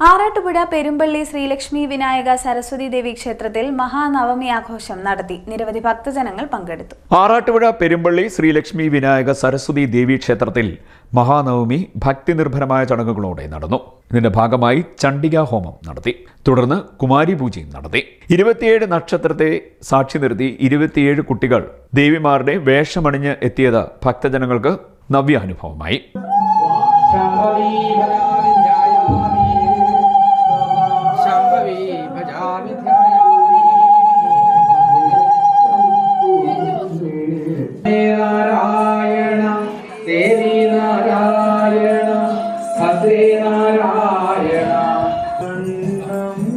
ആറാട്ടുപുഴ പെരുമ്പള്ളി ശ്രീലക്ഷ്മി വിനായക സരസ്വതി ദേവി ക്ഷേത്രത്തിൽ മഹാനവമി ആഘോഷം നടത്തി. നിരവധി ഭക്തജനങ്ങൾ പങ്കെടുത്തു. ആറാട്ടുപുഴ പെരുമ്പള്ളി ശ്രീലക്ഷ്മി വിനായക സരസ്വതി ദേവി ക്ഷേത്രത്തിൽ മഹാനവമി ഭക്തിനിർഭരമായ ചടങ്ങുകളോടെ നടന്നു. ഇതിന്റെ ഭാഗമായി ചണ്ഡികാ ഹോമം നടത്തി. തുടർന്ന് കുമാരി പൂജയും നടത്തി. ഇരുപത്തിയേഴ് നക്ഷത്രത്തെ സാക്ഷി നിർത്തി ഇരുപത്തിയേഴ് കുട്ടികൾ ദേവിമാരുടെ വേഷമണിഞ്ഞ് എത്തിയത് ഭക്തജനങ്ങൾക്ക് നവ്യാനുഭവമായി. I'm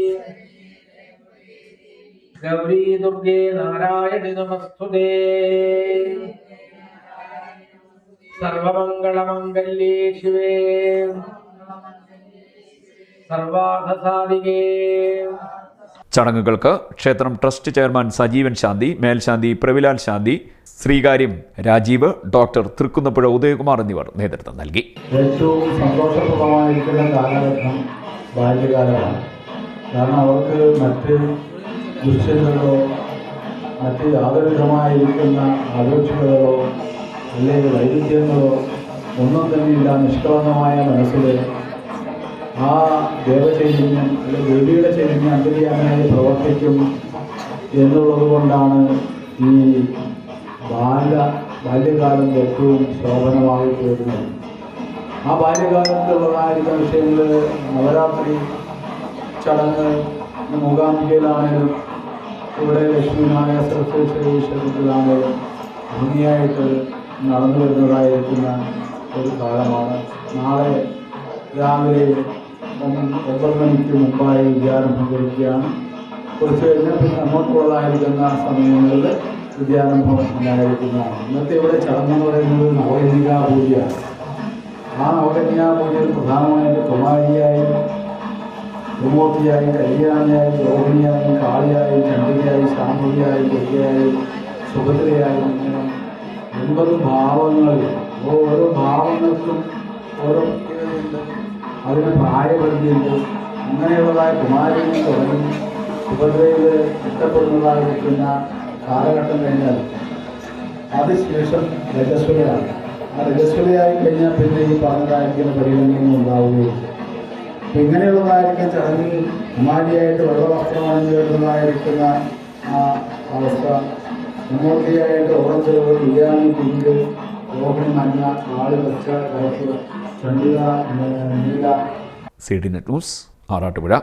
ഗൗരീ ദുർഗേ നാരായണി നമസ്തുതേ സർവമംഗളമംഗല്യേ ശിവേ. സർവാർത്ഥസാധികേ ചടങ്ങുകൾക്ക് ക്ഷേത്രം ട്രസ്റ്റ് ചെയർമാൻ സജീവൻ ശാന്തി മേൽശാന്തി പ്രവിലാൽ ശാന്തി ശ്രീകാര്യം രാജീവ് ഡോക്ടർ തൃക്കുന്നപ്പുഴ ഉദയകുമാർ എന്നിവർ നേതൃത്വം നൽകി. ഏറ്റവും സന്തോഷപ്രദമായിരിക്കുന്ന കാലഘട്ടം ബാല്യകാലമാണ്. കാരണം അവർക്ക് മറ്റ് ദുശ്ചിന്തകളോ മറ്റ് യാതൊരുവിധമായിരിക്കുന്ന ആലോചനകളോ അല്ലെങ്കിൽ വൈരുദ്ധ്യങ്ങളോ ഒന്നും തന്നെ ഇല്ല നിഷ്കളങ്കമായ മനസ്സിൽ ആ ദേവചൈതന്യം അല്ലെങ്കിൽ ദേവിയുടെ ചൈതന്യം അന്തര്യാമനായി പ്രവർത്തിക്കും എന്നുള്ളത് കൊണ്ടാണ് ഈ ബാല ബാല്യകാലം ഏറ്റവും ശോഭനമായി തീർന്നത് ആ ബാല്യകാലത്തുള്ളതായിരിക്കുന്ന വിഷയങ്ങൾ നവരാത്രി ചടങ്ങ് മൂകാംബികയിലാണേലും ഇവിടെ ലക്ഷ്മിനായ ക്ഷേത്രത്തിലാണേലും ഭംഗിയായിട്ട് നടന്നു വരുന്നതായിരിക്കുന്ന ഒരു കാലമാണ്. നാളെ രാവിലെ ഒമ്പ- ഒമ്പത് മണിക്ക് മുമ്പായി വിദ്യാരംഭം കുറിക്കുകയാണ്. കുറച്ച് കഴിഞ്ഞാൽ പിന്നെ അങ്ങോട്ടുള്ളതായിരിക്കുന്ന സമയങ്ങളിൽ വിദ്യാരംഭം ഉണ്ടായിരിക്കുന്നതാണ് ഇന്നത്തെ ഇവിടെ ചടങ്ങ് എന്ന് പറയുന്നത് നവകന്യകാ പൂജയാണ് ആ നവകന്യാ പൂജയിൽ പ്രധാനമായിട്ട് കുമാരിയായും ത്രിമൂർത്തിയായും കല്യാണിയായും രോഹിണിയായും കാളിയായും ചണ്ഡികയായും ശാന്തിയായും ദുർഗയായും സുഭദ്രയായും ഇങ്ങനെ എൺപത് ഭാവങ്ങളിൽ ഓരോ ഭാവങ്ങൾക്കും ഓരോ അതിന് പ്രായപരിധിയുണ്ട്. അങ്ങനെയുള്ളതായ കുമാരിയിൽ തുടങ്ങി. സുഭദ്രയിൽ ഇഷ്ടപ്പെടുന്നതായിരിക്കുന്ന കാലഘട്ടം കഴിഞ്ഞാൽ അതിശേഷം രജസ്വലയാണ്. ആ രജസ്വലയായി കഴിഞ്ഞാൽ പിന്നെ ഈ പറഞ്ഞതായിരിക്കുന്ന പരിഗണനയൊന്നും ഉണ്ടാവുകയില്ല. ഇങ്ങനെയുള്ളതായിരിക്കും ചടങ്ങിൽ കുമാരിയായിട്ട് വെള്ളവസ്ത്രം അണിഞ്ഞു വരുന്നതായിരിക്കുന്ന ആ അവസ്ഥ. മുന്നോട്ടിയായിട്ട് ഓറഞ്ച് ബിരിയാണി പിങ്ക് രോഹിണി മഞ്ഞ ആൾ വെച്ച കറുപ്പ് ചണ്ഡിക നീല. C D net news Arattupuzha.